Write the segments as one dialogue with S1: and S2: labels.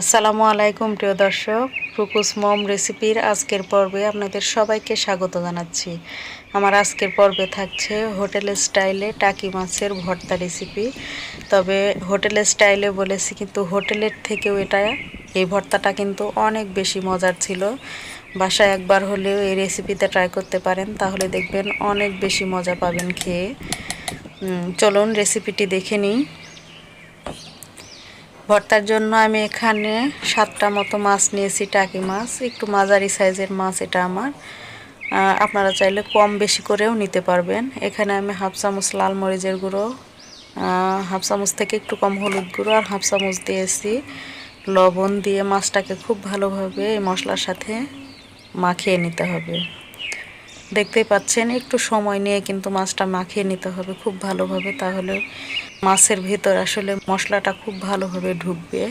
S1: আসসালামু আলাইকুম, প্রিয় দর্শক। ফুকুস মম রেসিপির আজকের পর্বে আপনাদের সবাইকে স্বাগত জানাচ্ছি। আমার আজকের পর্বে থাকছে হোটেলের স্টাইলে টাকি মাছের ভর্তা রেসিপি তবে হোটেলের স্টাইলে বলেছি কিন্তু হোটেলের থেকেও এটা, এই ভর্তাটা কিন্তু অনেক বেশি মজার ছিল। বাসায় একবার হলেও এই রেসিপিতে ট্রাই করতে পারেন, তাহলে দেখবেন অনেক বেশি মজা পাবেন খেয়ে। চলুন রেসিপিটি দেখে নিই। ভর্তার জন্য আমি এখানে সাতটা মতো মাছ নিয়েছি, টাকি মাছ, একটু মাঝারি সাইজের মাছ এটা আমার। আপনারা চাইলে কম বেশি করেও নিতে পারবেন। এখানে আমি হাফ চামচ লাল মরিচের গুঁড়ো হাফ চামচ থেকে একটু কম হলুদ গুঁড়ো আর হাফ চামচ দিয়েছি। লবণ দিয়ে মাছটাকে খুব ভালোভাবে এই মশলার সাথে মাখিয়ে নিতে হবে। দেখতেই পাচ্ছেন, একটু সময় নিয়ে কিন্তু মাছটা মাখিয়ে নিতে হবে খুব ভালোভাবে, তাহলে মাছের ভেতর আসলে মশলাটা খুব ভালোভাবে ঢুকবে।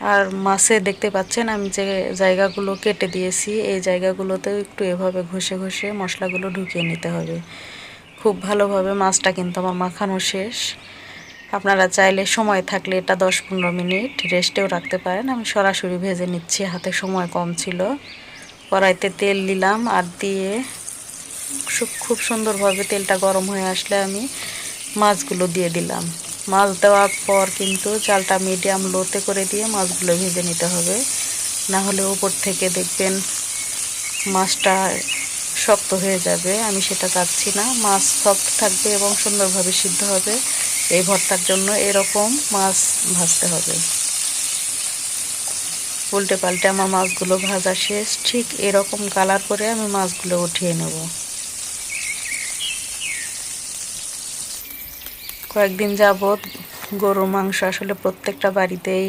S1: আর মাছে দেখতে পাচ্ছেন, আমি যে জায়গাগুলো কেটে দিয়েছি, এই জায়গাগুলোতেও একটু এভাবে ঘষে ঘষে মশলাগুলো ঢুকিয়ে নিতে হবে। খুব ভালোভাবে মাছটা কিন্তু আমার মাখানো শেষ। আপনারা চাইলে সময় থাকলে এটা দশ পনেরো মিনিট রেস্টেও রাখতে পারেন। আমি সরাসরি ভেজে নিচ্ছি, হাতে সময় কম ছিল। কড়াইতে তেল দিলাম আর দিয়ে খুব সুন্দরভাবে তেলটা গরম হয়ে আসলে আমি মাছগুলো দিয়ে দিলাম। মাছ দেওয়ার পর কিন্তু চালটা মিডিয়াম লোতে করে দিয়ে মাছগুলো ভেজে নিতে হবে। না হলে উপর থেকে দেখবেন মাছটা শক্ত হয়ে যাবে। আমি সেটা চাচ্ছি না। মাছ সফট থাকবে এবং সুন্দরভাবে সিদ্ধ হবে। এই ভর্তার জন্য এরকম মাছ ভাজতে হবে। উল্টে পাল্টে আমার মাছগুলো ভাজা শেষ, ঠিক এরকম কালার করে আমি মাছগুলো উঠিয়ে নেব। কয়েকদিন যাবৎ গরুর মাংস আসলে প্রত্যেকটা বাড়িতেই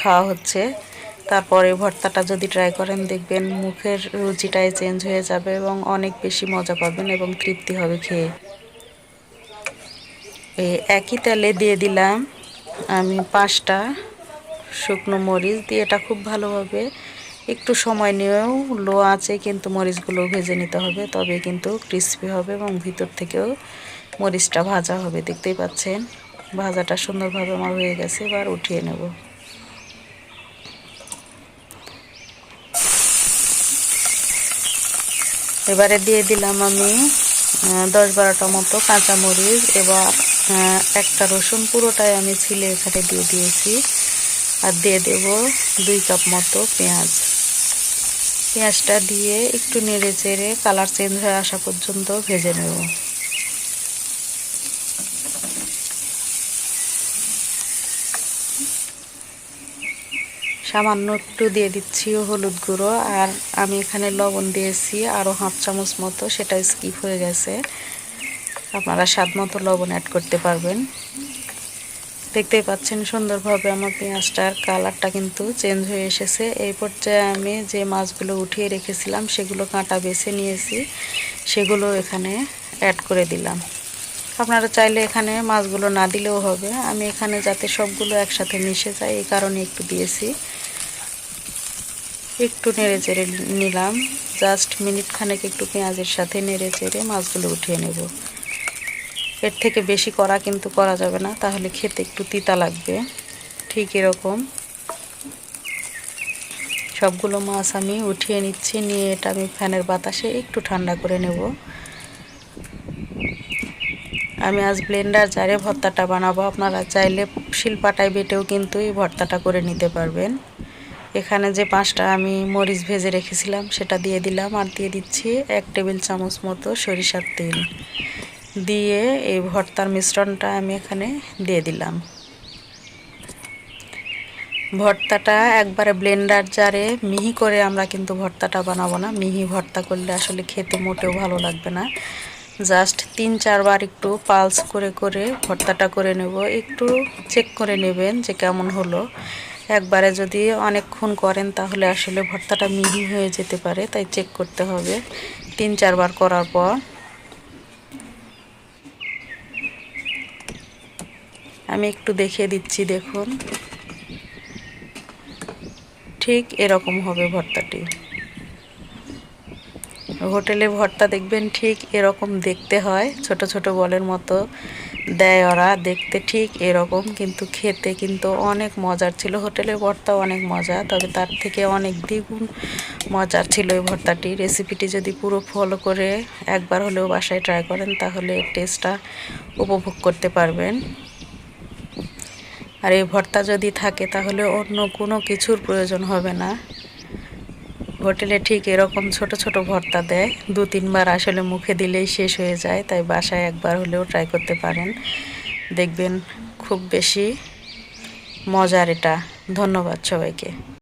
S1: খাওয়া হচ্ছে। তারপরে ভর্তাটা যদি ট্রাই করেন, দেখবেন মুখের রুচিটাই চেঞ্জ হয়ে যাবে এবং অনেক বেশি মজা পাবেন এবং তৃপ্তি হবে খেয়ে। একই তেলে দিয়ে দিলাম আমি পাঁচটা। শুকনো মরিচ দিয়ে এটা খুব ভালোভাবে একটু সময় নিয়েও লো আছে কিন্তু মরিচগুলো ভেজে নিতে হবে, তবে কিন্তু ক্রিস্পি হবে এবং ভিতর থেকেও মরিচটা ভাজা হবে। দেখতেই পাচ্ছেন, ভাজাটা সুন্দরভাবে আমার হয়ে গেছে, এবার উঠিয়ে নেব। এবারে দিয়ে দিলাম আমি দশ বারোটা মতো কাঁচামরিচ এবার একটা রসুন, পুরোটাই আমি ছিলে এখানে দিয়ে দিয়েছি। আর দিয়ে দেব দুই কাপ মতো পেঁয়াজ। পেঁয়াজটা দিয়ে একটু নেড়ে চেড়ে কালার চেঞ্জ হয়ে আসা পর্যন্ত ভেজে নেব। সামান্য একটু দিয়ে দিচ্ছি হলুদ গুঁড়ো আর আমি এখানে লবণ দিয়েছি আরও হাফ চামচ মতো, সেটা স্কিপ হয়ে গেছে। আপনারা স্বাদ মতো লবণ অ্যাড করতে পারবেন। দেখতেই পাচ্ছেন সুন্দরভাবে আমার পেঁয়াজটার কালারটা কিন্তু চেঞ্জ হয়ে এসেছে। এই পর্যায়ে আমি যে মাছগুলো উঠিয়ে রেখেছিলাম, সেগুলো কাঁটা বেছে নিয়েছি। সেগুলো এখানে অ্যাড করে দিলাম। আপনারা চাইলে এখানে মাছগুলো না দিলেও হবে। আমি এখানে যাতে সবগুলো একসাথে মিশে যায়, এই কারণে একটু দিয়েছি। একটু নেড়ে চেড়ে নিলাম। জাস্ট মিনিট খানেক একটু পেঁয়াজের সাথে নেড়ে চেড়ে মাছগুলো উঠিয়ে নেব। এর থেকে বেশি করা কিন্তু করা যাবে না, তাহলে খেতে একটু তিতা লাগবে। ঠিক এরকম। সবগুলো মাছ আমি উঠিয়ে নিচ্ছি, নিয়ে এটা আমি ফ্যানের বাতাসে একটু ঠান্ডা করে নেব। আমি আজ ব্লেন্ডার জারে ভর্তাটা বানাবো, আপনারা চাইলে শিলপাটায় বেটেও কিন্তু এই ভর্তাটা করে নিতে পারবেন। এখানে যে পাঁচটা আমি মরিচ ভেজে রেখেছিলাম, সেটা দিয়ে দিলাম, আর দিয়ে দিচ্ছি এক টেবিল চামচ মতো সরিষার তেল। দিয়ে এই ভর্তার মিশ্রণটা আমি এখানে দিয়ে দিলাম। ভর্তাটা একবারে ব্লেন্ডার জারে মিহি করে আমরা কিন্তু ভর্তাটা বানাবো না। মিহি ভর্তা করলে আসলে খেতে মোটেও ভালো লাগবে না। জাস্ট তিন চারবার একটু পালস করে করে ভর্তাটা করে নেব। একটু চেক করে নেবেন যে কেমন হলো। একবারে যদি অনেকক্ষণ করেন তাহলে আসলে ভর্তাটা মিহি হয়ে যেতে পারে, তাই চেক করতে হবে। তিন চারবার করার পর আমি একটু দেখিয়ে দিচ্ছি, দেখুন। ঠিক এরকম হবে ভর্তাটি। হোটেলে ভর্তা দেখবেন ঠিক এরকম দেখতে হয়, ছোট ছোট বলের মতো দেয় ওরা, দেখতে ঠিক এরকম, কিন্তু খেতে কিন্তু অনেক মজার ছিল। হোটেলের ভর্তা অনেক মজা, তবে তার থেকে অনেক দ্বিগুণ মজার ছিল এই ভর্তাটি। রেসিপিটি যদি পুরো ফলো করে একবার হলেও বাসায় ট্রাই করেন, তাহলে টেস্টটা উপভোগ করতে পারবেন। আর এই ভর্তা যদি থাকে, তাহলে অন্য কোনো কিছুর প্রয়োজন হবে না। হোটেলে ঠিক এরকম ছোট ছোট ভর্তা দেয়। দু তিনবার আসলে মুখে দিলেই শেষ হয়ে যায়, তাই বাসায় একবার হলেও ট্রাই করতে পারেন। দেখবেন খুব বেশি মজার এটা। ধন্যবাদ সবাইকে।